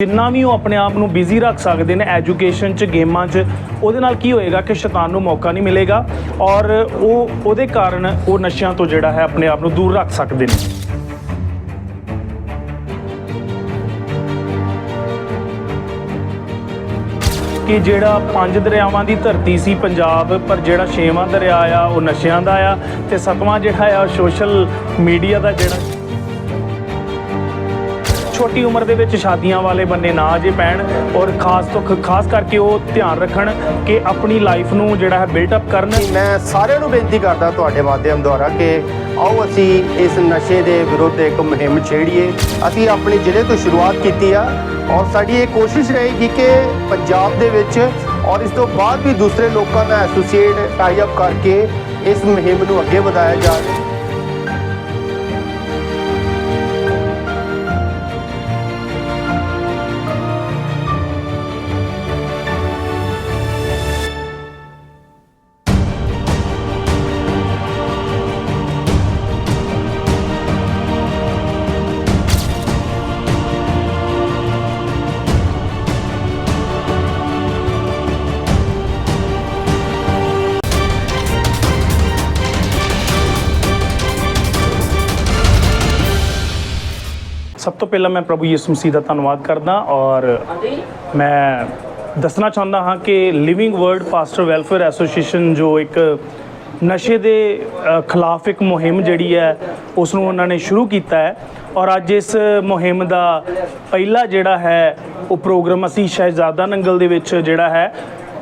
ਜਿੰਨਾ ਵੀ ਉਹ ਆਪਣੇ ਆਪ ਨੂੰ ਬਿਜ਼ੀ ਰੱਖ ਸਕਦੇ ਨੇ ਐਜੂਕੇਸ਼ਨ 'ਚ, ਗੇਮਾਂ 'ਚ, ਉਹਦੇ ਨਾਲ ਕੀ ਹੋਏਗਾ ਕਿ ਸ਼ੈਤਾਨ ਨੂੰ ਮੌਕਾ ਨਹੀਂ ਮਿਲੇਗਾ ਔਰ ਉਹ, ਉਹਦੇ ਕਾਰਨ ਉਹ ਨਸ਼ਿਆਂ ਤੋਂ ਜਿਹੜਾ ਹੈ ਆਪਣੇ ਆਪ ਨੂੰ ਦੂਰ ਰੱਖ ਸਕਦੇ ਨੇ। ਕਿ ਜਿਹੜਾ ਪੰਜ ਦਰਿਆਵਾਂ ਦੀ ਧਰਤੀ ਸੀ ਪੰਜਾਬ, ਪਰ ਜਿਹੜਾ ਛੇਵਾਂ ਦਰਿਆ ਆ, ਉਹ ਨਸ਼ਿਆਂ ਦਾ ਆ ਤੇ ਸਤਵਾਂ ਜਿਹੜਾ ਆ ਸੋਸ਼ਲ ਮੀਡੀਆ ਦਾ ਜਿਹੜਾ ਛੋਟੀ ਉਮਰ ਦੇ ਵਿੱਚ ਸ਼ਾਦੀਆਂ ਵਾਲੇ ਬੰਦੇ ਨਾ ਜੇ ਪੈਣ ਔਰ ਖਾਸ ਤੋਂ ਖਾਸ ਕਰਕੇ ਉਹ ਧਿਆਨ ਰੱਖਣ ਕਿ ਆਪਣੀ ਲਾਈਫ ਨੂੰ ਜਿਹੜਾ ਹੈ ਬਿਲਟ ਅਪ ਕਰਨ। ਮੈਂ ਸਾਰਿਆਂ ਨੂੰ ਬੇਨਤੀ ਕਰਦਾ ਤੁਹਾਡੇ ਮਾਧਿਅਮ ਦੁਆਰਾ ਕਿ ਆਓ ਅਸੀਂ ਇਸ ਨਸ਼ੇ ਦੇ ਵਿਰੁੱਧ ਇੱਕ ਮੁਹਿੰਮ ਛੇੜੀਏ। ਅਸੀਂ ਆਪਣੇ ਜ਼ਿਲ੍ਹੇ ਤੋਂ ਸ਼ੁਰੂਆਤ ਕੀਤੀ ਆ ਔਰ ਸਾਡੀ ਇਹ ਕੋਸ਼ਿਸ਼ ਰਹੇਗੀ ਕਿ ਪੰਜਾਬ ਦੇ ਵਿੱਚ ਔਰ ਇਸ ਤੋਂ ਬਾਅਦ ਵੀ ਦੂਸਰੇ ਲੋਕਾਂ ਨਾਲ ਐਸੋਸੀਏਟ ਟਾਈ ਅਪ ਕਰਕੇ ਇਸ ਮੁਹਿੰਮ ਨੂੰ ਅੱਗੇ ਵਧਾਇਆ ਜਾਵੇ। ਸਭ ਤੋਂ ਪਹਿਲਾਂ ਮੈਂ ਪ੍ਰਭੂ ਯਿਸੂ ਮਸੀਹ ਦਾ ਧੰਨਵਾਦ ਕਰਦਾ ਔਰ ਮੈਂ ਦੱਸਣਾ ਚਾਹੁੰਦਾ ਹਾਂ ਕਿ living word pastor welfare association ਜੋ ਇੱਕ ਨਸ਼ੇ ਦੇ ਖਿਲਾਫ ਇੱਕ ਮੁਹਿੰਮ ਜਿਹੜੀ ਹੈ ਉਸ ਨੂੰ ਉਹਨਾਂ ਨੇ ਸ਼ੁਰੂ ਕੀਤਾ ਹੈ ਔਰ ਅੱਜ ਇਸ ਮੁਹਿੰਮ ਦਾ ਪਹਿਲਾ ਜਿਹੜਾ ਹੈ ਉਹ ਪ੍ਰੋਗਰਾਮ ਅਸੀਂ ਸ਼ਹਿਜ਼ਾਦਾ ਨੰਗਲ ਦੇ ਵਿੱਚ ਜਿਹੜਾ ਹੈ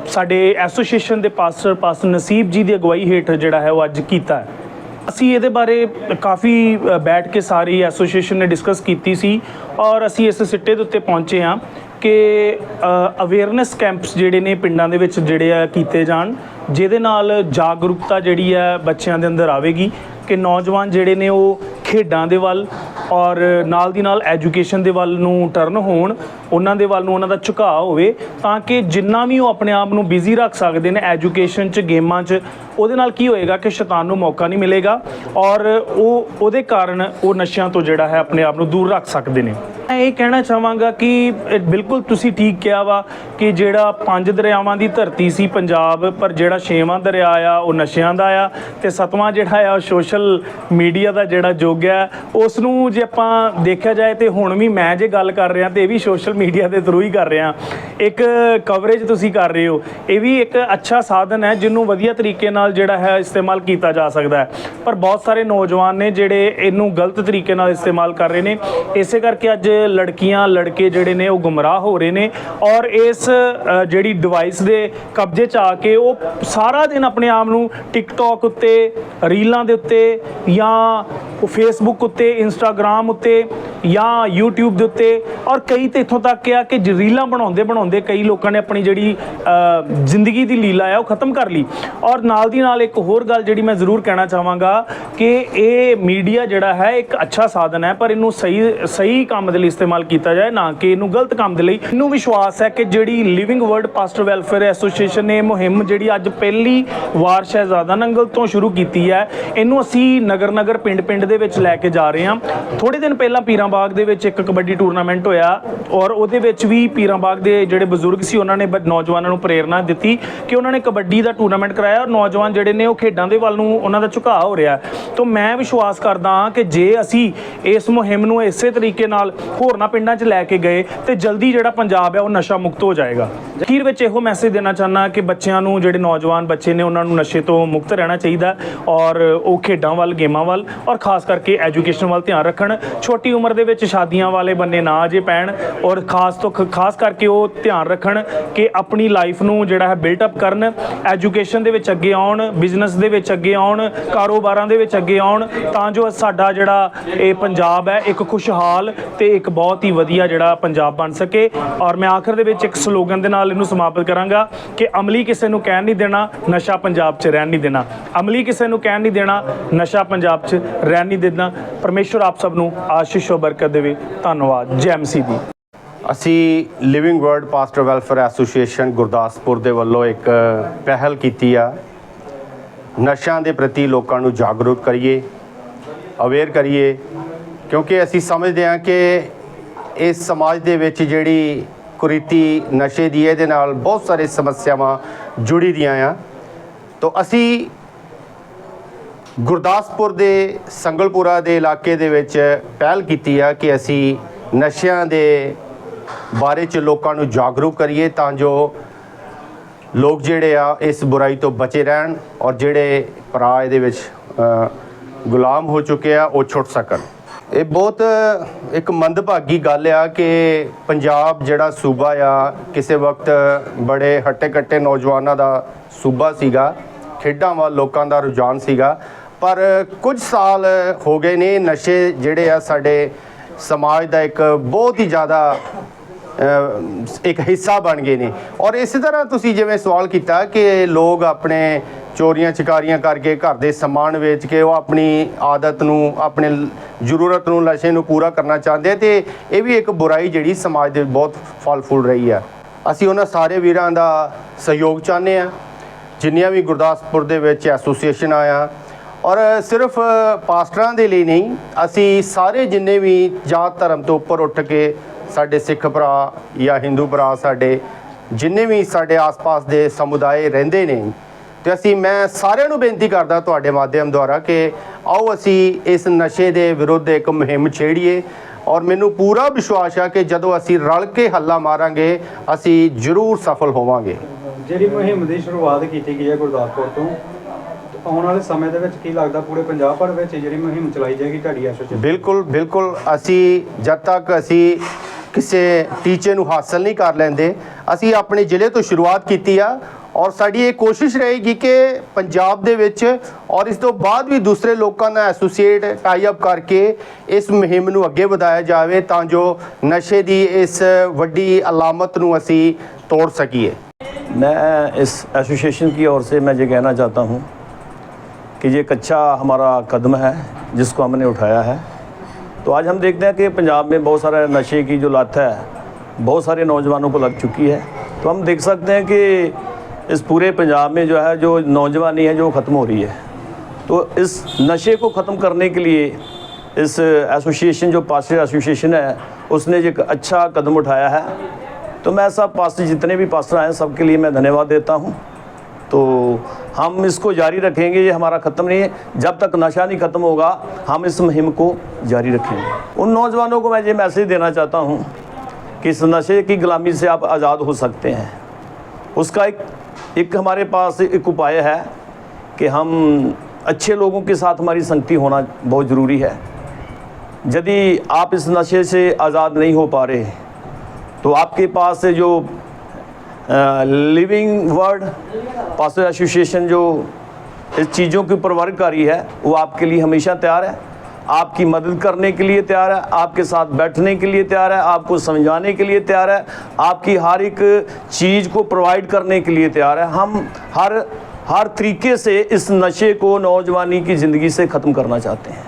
ਸਾਡੇ ਐਸੋਸੀਏਸ਼ਨ ਦੇ ਪਾਸਟਰ ਪਾਸਟਰ ਨਸੀਬ ਜੀ ਦੀ ਅਗਵਾਈ ਹੇਠ ਜਿਹੜਾ ਹੈ ਉਹ ਅੱਜ ਕੀਤਾ ਹੈ। ਅਸੀਂ ਇਹਦੇ ਬਾਰੇ ਕਾਫੀ ਬੈਠ ਕੇ ਸਾਰੀ ਐਸੋਸੀਏਸ਼ਨ ਨੇ ਡਿਸਕਸ ਕੀਤੀ ਸੀ ਔਰ ਅਸੀਂ ਇਸ ਸਿੱਟੇ ਦੇ ਉੱਤੇ ਪਹੁੰਚੇ ਹਾਂ ਕਿ ਅਵੇਅਰਨੈਸ ਕੈਂਪਸ ਜਿਹੜੇ ਨੇ ਪਿੰਡਾਂ ਦੇ ਵਿੱਚ ਜਿਹੜੇ ਆ ਕੀਤੇ ਜਾਣ, ਜਿਹਦੇ ਨਾਲ ਜਾਗਰੂਕਤਾ ਜਿਹੜੀ ਹੈ ਬੱਚਿਆਂ ਦੇ ਅੰਦਰ ਆਵੇਗੀ ਕਿ ਨੌਜਵਾਨ ਜਿਹੜੇ ਨੇ ਉਹ ਖੇਡਾਂ ਦੇ ਵੱਲ ਔਰ ਨਾਲ ਦੀ ਨਾਲ ਐਜੂਕੇਸ਼ਨ ਦੇ ਵੱਲ ਨੂੰ ਟਰਨ ਹੋਣ, ਉਹਨਾਂ ਦੇ ਵੱਲ ਨੂੰ ਉਹਨਾਂ ਦਾ ਝੁਕਾਅ ਹੋਵੇ, ਤਾਂ ਕਿ ਜਿੰਨਾ ਵੀ ਉਹ ਆਪਣੇ ਆਪ ਨੂੰ ਬਿਜ਼ੀ ਰੱਖ ਸਕਦੇ ਨੇ ਐਜੂਕੇਸ਼ਨ 'ਚ, ਗੇਮਾਂ 'ਚ, ਉਹਦੇ ਨਾਲ ਕੀ ਹੋਏਗਾ ਕਿ ਸ਼ੈਤਾਨ ਨੂੰ ਮੌਕਾ ਨਹੀਂ ਮਿਲੇਗਾ ਔਰ ਉਹ, ਉਹਦੇ ਕਾਰਨ ਉਹ ਨਸ਼ਿਆਂ ਤੋਂ ਜਿਹੜਾ ਹੈ ਆਪਣੇ ਆਪ ਨੂੰ ਦੂਰ ਰੱਖ ਸਕਦੇ ਨੇ। ਮੈਂ ਇਹ ਕਹਿਣਾ ਚਾਹਾਂਗਾ ਕਿ ਬਿਲਕੁਲ ਤੁਸੀਂ ਠੀਕ ਕਿਹਾ ਵਾ ਕਿ ਜਿਹੜਾ ਪੰਜ ਦਰਿਆਵਾਂ ਦੀ ਧਰਤੀ ਸੀ ਪੰਜਾਬ, ਪਰ ਜਿਹੜਾ ਛੇਵਾਂ ਦਰਿਆ ਆ, ਉਹ ਨਸ਼ਿਆਂ ਦਾ ਆ ਤੇ ਸਤਵਾਂ ਜਿਹੜਾ ਆ, ਉਹ ਸੋਸ਼ਲ ਮੀਡੀਆ ਦਾ ਜਿਹੜਾ ਯੁੱਗ ਹੈ ਉਸ ਨੂੰ ਜੇ ਆਪਾਂ ਦੇਖਿਆ ਜਾਏ ਤੇ ਹੁਣ ਵੀ ਮੈਂ ਜੇ ਗੱਲ ਕਰ ਰਿਹਾ ਤੇ ਇਹ ਵੀ ਸੋਸ਼ਲ ਮੀਡੀਆ ਦੇ ਥਰੂ ਹੀ ਕਰ ਰਿਹਾ। ਇੱਕ ਕਵਰੇਜ ਤੁਸੀਂ ਕਰ ਰਹੇ ਹੋ, ਇਹ ਵੀ ਇੱਕ ਅੱਛਾ ਸਾਧਨ ਹੈ ਜਿਹਨੂੰ ਵਧੀਆ ਤਰੀਕੇ ਨਾਲ ਜਿਹੜਾ ਹੈ ਇਸਤੇਮਾਲ ਕੀਤਾ ਜਾ ਸਕਦਾ ਹੈ। ਪਰ ਬਹੁਤ ਸਾਰੇ ਨੌਜਵਾਨ ਨੇ ਜਿਹੜੇ ਇਹਨੂੰ ਗਲਤ ਤਰੀਕੇ ਨਾਲ ਇਸਤੇਮਾਲ ਕਰ ਰਹੇ ਨੇ, ਇਸੇ ਕਰਕੇ ਅੱਜ ਲੜਕੀਆਂ, ਲੜਕੇ ਜਿਹੜੇ ਨੇ ਉਹ ਗੁੰਮਰਾਹ ਹੋ ਰਹੇ ਨੇ ਔਰ ਇਸ ਜਿਹੜੀ ਡਿਵਾਈਸ ਦੇ ਕਬਜ਼ੇ 'ਚ ਆ ਕੇ ਉਹ ਸਾਰਾ ਦਿਨ ਆਪਣੇ ਆਪ ਨੂੰ ਟਿਕਟੌਕ ਉੱਤੇ, ਰੀਲਾਂ ਦੇ ਉੱਤੇ ਜਾਂ ਫੇਸਬੁੱਕ ਉੱਤੇ ਇੰਸਟਾਗ੍ਰam ਉੱਤੇ ਜਾਂ YouTube ਦੇ ਉੱਤੇ ਔਰ ਕਈ ਤੇ ਇੱਥੋਂ ਤੱਕ ਆ ਕਿ ਜ- ਬਣਾਉਂਦੇ ਬਣਾਉਂਦੇ ਕਈ ਲੋਕਾਂ ਨੇ ਆਪਣੀ ਜਿਹੜੀ ਜ਼ਿੰਦਗੀ ਦੀ ਲੀਲਾ ਆ, ਉਹ ਖਤਮ ਕਰ ਲਈ। ਔਰ ਨਾਲ ਦੀ ਨਾਲ ਇੱਕ ਹੋਰ ਗੱਲ ਜਿਹੜੀ ਮੈਂ ਜ਼ਰੂਰ ਕਹਿਣਾ ਚਾਹਾਂਗਾ ਕਿ ਇਹ ਮੀਡੀਆ ਜਿਹੜਾ ਹੈ, ਇੱਕ ਅੱਛਾ ਸਾਧਨ ਹੈ, ਪਰ ਇਹਨੂੰ ਸਹੀ ਸਹੀ ਕੰਮ ਦੇ ਲਈ ਇਸਤੇਮਾਲ ਕੀਤਾ ਜਾਏ, ਨਾ ਕਿ ਇਹਨੂੰ ਗਲਤ ਕੰਮ ਦੇ ਲਈ। ਇਹਨੂੰ ਵਿਸ਼ਵਾਸ ਹੈ ਕਿ ਜਿਹੜੀ living world pastor welfare association ਨੇ ਇਹ ਮੁਹਿੰਮ ਜਿਹੜੀ ਅੱਜ ਪਹਿਲੀ ਵਾਰ ਸ਼ਹਿਜ਼ਾਦਾ ਨੰਗਲ ਤੋਂ ਸ਼ੁਰੂ ਕੀਤੀ ਹੈ, ਇਹਨੂੰ ਅਸੀਂ ਨਗਰ ਨਗਰ ਪਿੰਡ ਪਿੰਡ ਦੇ ਵਿੱਚ ਲੈ ਕੇ ਜਾ ਰਹੇ ਹਾਂ। ਥੋੜੇ ਦਿਨ ਪਹਿਲਾਂ ਪੀਰਾਂ ਬਾਗ ਦੇ ਵਿੱਚ ਇੱਕ ਕਬੱਡੀ ਟੂਰਨਾਮੈਂਟ ਹੋਇਆ ਔਰ ਉਹਦੇ ਵਿੱਚ ਵੀ ਪੀਰਾਂ ਬਾਗ ਦੇ ਜਿਹੜੇ ਬਜ਼ੁਰਗ ਸੀ, ਉਹਨਾਂ ਨੇ ਨੌਜਵਾਨਾਂ ਨੂੰ ਪ੍ਰੇਰਣਾ ਦਿੱਤੀ ਕਿ ਉਹਨਾਂ ਨੇ ਕਬੱਡੀ ਦਾ ਟੂਰਨਾਮੈਂਟ ਕਰਾਇਆ ਔਰ ਨੌਜਵਾਨ ਜਿਹੜੇ ਨੇ ਉਹ ਖੇਡਾਂ ਦੇ ਵੱਲ ਨੂੰ ਉਹਨਾਂ ਦਾ ਝੁਕਾਅ ਹੋ ਰਿਹਾ ਤਾਂ ਮੈਂ ਵਿਸ਼ਵਾਸ ਕਰਦਾ ਹਾਂ ਕਿ ਜੇ ਅਸੀਂ ਇਸ ਮੁਹਿੰਮ ਨੂੰ ਇਸੇ ਤਰੀਕੇ ਨਾਲ ਹੋਰਨਾਂ ਪਿੰਡਾਂ 'ਚ ਲੈ ਕੇ ਗਏ ਤੇ ਜਲਦੀ ਜਿਹੜਾ ਪੰਜਾਬ ਹੈ ਉਹ ਨਸ਼ਾ ਮੁਕਤ ਹੋ ਜਾਏਗਾ। ਅਖੀਰ ਵਿੱਚ ਇਹੋ ਮੈਸੇਜ ਦੇਣਾ ਚਾਹੁੰਦਾ ਕਿ ਬੱਚਿਆਂ ਨੂੰ, ਜਿਹੜੇ ਨੌਜਵਾਨ ਬੱਚੇ ਨੇ, ਉਹਨਾਂ ਨੂੰ ਨਸ਼ੇ ਤੋਂ ਮੁਕਤ ਰਹਿਣਾ ਚਾਹੀਦਾ ਔਰ ਉਹ ਖੇਡਾਂ ਵੱਲ, ਗੇਮਾਂ ਵੱਲ ਔਰ ਖਾਸ ਕਰਕੇ ਐਜੂਕੇਸ਼ਨ ਵੱਲ ਧਿਆਨ ਰੱਖਣ। ਛੋਟੀ ਉਮਰ ਦੇ ਵਿੱਚ ਸ਼ਾਦੀਆਂ ਵਾਲੇ ਬੰਦੇ ਨਾ ਜੇ ਪੈਣ ਔਰ ਖਾਸ ਤੋਂ ਖ- ਖਾਸ ਕਰਕੇ ਉਹ ਧਿਆਨ ਰੱਖਣ ਕਿ ਆਪਣੀ ਲਾਈਫ ਨੂੰ ਜਿਹੜਾ ਹੈ ਬਿਲਟ ਅਪ ਕਰਨ ਐਜੂਕੇਸ਼ਨ ਦੇ ਵਿੱਚ ਅੱਗੇ ਆਉਣ ਬਿਜ਼ਨਸ ਦੇ ਵਿੱਚ ਅੱਗੇ ਆਉਣ, ਕਾਰੋਬਾਰਾਂ ਦੇ ਵਿੱਚ ਅੱਗੇ ਆਉਣ, ਤਾਂ ਜੋ ਸਾਡਾ ਜਿਹੜਾ ਇਹ ਪੰਜਾਬ ਹੈ ਇੱਕ ਖੁਸ਼ਹਾਲ ਤੇ ਇੱਕ ਬਹੁਤ ਹੀ ਵਧੀਆ ਜਿਹੜਾ ਪੰਜਾਬ ਬਣ ਸਕੇ। ਔਰ ਮੈਂ ਆਖਰ ਦੇ ਵਿੱਚ ਇੱਕ ਸਲੋਗਨ ਦੇ ਨਾਲ ਇਹਨੂੰ ਸਮਾਪਤ ਕਰਾਂਗਾ ਕਿ ਅਮਲੀ ਕਿਸੇ ਨੂੰ ਕਹਿਣ ਨਹੀਂ ਦੇਣਾ, ਨਸ਼ਾ ਪੰਜਾਬ 'ਚ ਰਹਿਣ ਨਹੀਂ ਦੇਣਾ। ਅਮਲੀ ਕਿਸੇ ਨੂੰ ਕਹਿਣ ਨਹੀਂ ਦੇਣਾ, ਨਸ਼ਾ ਪੰਜਾਬ 'ਚ ਰਹਿਣ ਨਹੀਂ ਦੇਣਾ। ਪਰਮੇਸ਼ਵਰ ਆਪ ਸਭ ਨੂੰ ਆਸ਼ੀਸ਼ ਔਰ ਬਰਕਤ ਦੇਵੇ। ਧੰਨਵਾਦ। ਜੈ ਮਸੀਹ ਦੀ ਅਸੀਂ living word pastor welfare association Gurdaspur ਦੇ ਵੱਲੋਂ ਇੱਕ ਪਹਿਲ ਕੀਤੀ ਆ। ਨਸ਼ਿਆਂ ਦੇ ਪ੍ਰਤੀ ਲੋਕਾਂ ਨੂੰ ਜਾਗਰੂਕ ਕਰੀਏ ਅਵੇਅਰ ਕਰੀਏ, ਕਿਉਂਕਿ ਅਸੀਂ ਸਮਝਦੇ ਹਾਂ ਕਿ ਇਸ ਸਮਾਜ ਦੇ ਵਿੱਚ ਜਿਹੜੀ ਕੁਰੀਤੀ ਨਸ਼ੇ ਦੀ ਇਹਦੇ ਨਾਲ ਬਹੁਤ ਸਾਰੇ ਸਮੱਸਿਆਵਾਂ ਜੁੜੀ ਦੀਆਂ ਆ। ਤੋਂ ਅਸੀਂ ਗੁਰਦਾਸਪੁਰ ਦੇ ਸੰਗਲਪੁਰਾ ਦੇ ਇਲਾਕੇ ਦੇ ਵਿੱਚ ਪਹਿਲ ਕੀਤੀ ਆ ਕਿ ਅਸੀਂ ਨਸ਼ਿਆਂ ਦੇ ਬਾਰੇ ਚ ਲੋਕਾਂ ਨੂੰ ਜਾਗਰੂਕ ਕਰੀਏ ਤਾਂ ਜੋ ਲੋਕ ਜਿਹੜੇ ਆ ਇਸ ਬੁਰਾਈ ਤੋਂ ਬਚੇ ਰਹਿਣ ਔਰ ਜਿਹੜੇ ਭਰਾ ਇਹਦੇ ਵਿੱਚ ਗੁਲਾਮ ਹੋ ਚੁੱਕੇ ਆ, ਉਹ ਛੁੱਟ ਸਕਣ। ਇਹ ਬਹੁਤ ਇੱਕ ਮੰਦਭਾਗੀ ਗੱਲ ਆ ਕਿ ਪੰਜਾਬ ਜਿਹੜਾ ਸੂਬਾ ਆ, ਕਿਸੇ ਵਕਤ ਬੜੇ ਹੱਟੇ-ਕੱਟੇ ਨੌਜਵਾਨਾਂ ਦਾ ਸੂਬਾ ਸੀਗਾ, ਖੇਡਾਂ ਵੱਲ ਲੋਕਾਂ ਦਾ ਰੁਝਾਨ ਸੀਗਾ, ਪਰ ਕੁਝ ਸਾਲ ਹੋ ਗਏ ਨੇ ਨਸ਼ੇ ਜਿਹੜੇ ਆ ਸਾਡੇ ਸਮਾਜ ਦਾ ਇੱਕ ਬਹੁਤ ਹੀ ਜ਼ਿਆਦਾ ਇੱਕ ਹਿੱਸਾ ਬਣ ਗਏ ਨੇ। ਔਰ ਇਸੇ ਤਰ੍ਹਾਂ ਤੁਸੀਂ ਜਿਵੇਂ ਸਵਾਲ ਕੀਤਾ ਕਿ ਲੋਕ ਆਪਣੇ ਚੋਰੀਆਂ, ਚਕਾਰੀਆਂ ਕਰਕੇ ਘਰ ਦੇ ਸਮਾਨ ਵੇਚ ਕੇ ਉਹ ਆਪਣੀ ਆਦਤ ਨੂੰ, ਆਪਣੇ ਜ਼ਰੂਰਤ ਨੂੰ, ਨਸ਼ੇ ਨੂੰ ਪੂਰਾ ਕਰਨਾ ਚਾਹੁੰਦੇ ਆ ਤੇ ਇਹ ਵੀ ਇੱਕ ਬੁਰਾਈ ਜਿਹੜੀ ਸਮਾਜ ਦੇ ਬਹੁਤ ਫਲ ਫੁੱਲ ਰਹੀ ਆ। ਅਸੀਂ ਉਹਨਾਂ ਸਾਰੇ ਵੀਰਾਂ ਦਾ ਸਹਿਯੋਗ ਚਾਹੁੰਦੇ ਆ। ਜਿੰਨੀਆਂ ਵੀ ਗੁਰਦਾਸਪੁਰ ਦੇ ਵਿੱਚ ਐਸੋਸੀਏਸ਼ਨ ਆਇਆ ਔਰ ਸਿਰਫ ਪਾਸਟਰਾਂ ਦੇ ਲਈ ਨਹੀਂ, ਅਸੀਂ ਸਾਰੇ ਜਿੰਨੇ ਵੀ ਜਾਤ ਧਰਮ ਤੋਂ ਉੱਪਰ ਉੱਠ ਕੇ ਸਾਡੇ ਸਿੱਖ ਭਰਾ ਜਾਂ ਹਿੰਦੂ ਭਰਾ ਸਾਡੇ, ਜਿੰਨੇ ਵੀ ਸਾਡੇ ਆਸ-ਪਾਸ ਦੇ ਸਮੁਦਾਇ ਰਹਿੰਦੇ ਨੇ, ਤੇ ਅਸੀਂ, ਮੈਂ ਸਾਰਿਆਂ ਨੂੰ ਬੇਨਤੀ ਕਰਦਾ ਤੁਹਾਡੇ ਮਾਧਿਅਮ ਦੁਆਰਾ ਕਿ ਆਓ ਅਸੀਂ ਇਸ ਨਸ਼ੇ ਦੇ ਵਿਰੁੱਧ ਇੱਕ ਮੁਹਿੰਮ ਛੇੜੀਏ ਔਰ ਮੈਨੂੰ ਪੂਰਾ ਵਿਸ਼ਵਾਸ ਆ ਕਿ ਜਦੋਂ ਅਸੀਂ ਰਲ ਕੇ ਹੱਲਾ ਮਾਰਾਂਗੇ, ਅਸੀਂ ਜ਼ਰੂਰ ਸਫਲ ਹੋਵਾਂਗੇ। ਜਿਹੜੀ ਮੁਹਿੰਮ ਦੀ ਸ਼ੁਰੂਆਤ ਕੀਤੀ ਗਈ ਹੈ ਗੁਰਦਾਸਪੁਰ ਤੋਂ ਆਉਣ ਵਾਲੇ ਸਮੇਂ ਦੇ ਵਿੱਚ ਕੀ ਲੱਗਦਾ ਪੂਰੇ ਪੰਜਾਬ ਭਰ ਵਿੱਚ ਜਿਹੜੀ ਮੁਹਿੰਮ ਚਲਾਈ ਜਾਏਗੀ ਤੁਹਾਡੀ ਐਸੋਸੀਏਸ਼ਨ ਬਿਲਕੁਲ ਬਿਲਕੁਲ ਅਸੀਂ ਜਦ ਤੱਕ ਅਸੀਂ ਕਿਸੇ ਟੀਚੇ ਨੂੰ ਹਾਸਲ ਨਹੀਂ ਕਰ ਲੈਂਦੇ ਅਸੀਂ ਆਪਣੇ ਜ਼ਿਲ੍ਹੇ ਤੋਂ ਸ਼ੁਰੂਆਤ ਕੀਤੀ ਆ ਔਰ ਸਾਡੀ ਇਹ ਕੋਸ਼ਿਸ਼ ਰਹੇਗੀ ਕਿ ਪੰਜਾਬ ਦੇ ਵਿੱਚ ਔਰ ਇਸ ਤੋਂ ਬਾਅਦ ਵੀ ਦੂਸਰੇ ਲੋਕਾਂ ਨਾਲ ਐਸੋਸੀਏਟ ਟਾਈ ਅਪ ਕਰਕੇ ਇਸ ਮੁਹਿੰਮ ਨੂੰ ਅੱਗੇ ਵਧਾਇਆ ਜਾਵੇ ਤਾਂ ਜੋ ਨਸ਼ੇ ਦੀ ਇਸ ਵੱਡੀ ਅਲਾਮਤ ਨੂੰ ਅਸੀਂ ਤੋੜ ਸਕੀਏ मैं इस एसोसिएशन की ओर से मैं ये कहना चाहता हूँ कि ये एक अच्छा हमारा कदम है, जिसको हमने उठाया है। तो आज हम देखते हैं कि पंजाब में बहुत सारे नशे की जो लत है, बहुत सारे नौजवानों को लग चुकी है। तो हम देख सकते हैं कि इस पूरे पंजाब में जो है, जो नौजवानी है, जो ख़त्म हो रही है। तो इस नशे को ख़त्म करने के लिए इस एसोसिएशन, जो पास्टर एसोसिएशन है, उसने एक अच्छा कदम उठाया है। तो मैं सब पास्टर, जितने भी पास्टर आए सबके लिए मैं धन्यवाद देता हूँ। तो हम इसको जारी रखेंगे, ये हमारा ख़त्म नहीं है। जब तक नशा नहीं ख़त्म होगा, हम इस मुहिम को जारी रखेंगे। उन नौजवानों को मैं ये मैसेज देना चाहता हूँ कि इस नशे की गुलामी से आप आज़ाद हो सकते हैं। उसका एक एक हमारे पास एक उपाय है कि हम अच्छे लोगों के साथ हमारी संगति होना बहुत ज़रूरी है। यदि आप इस नशे से आज़ाद नहीं हो पा रहे तो आपके पास जो लिविंग वर्ड पास एसोसिएशन जो इस चीज़ों के ऊपर वर्क कर रही है, वो आपके लिए हमेशा तैयार है। आपकी मदद करने के लिए तैयार है, आपके साथ बैठने के लिए तैयार है, आपको समझाने के लिए तैयार है, आपकी हर एक चीज़ को प्रोवाइड करने के लिए तैयार है। हम हर हर तरीके से इस नशे को, नौजवानी की ज़िंदगी से ख़त्म करना चाहते हैं।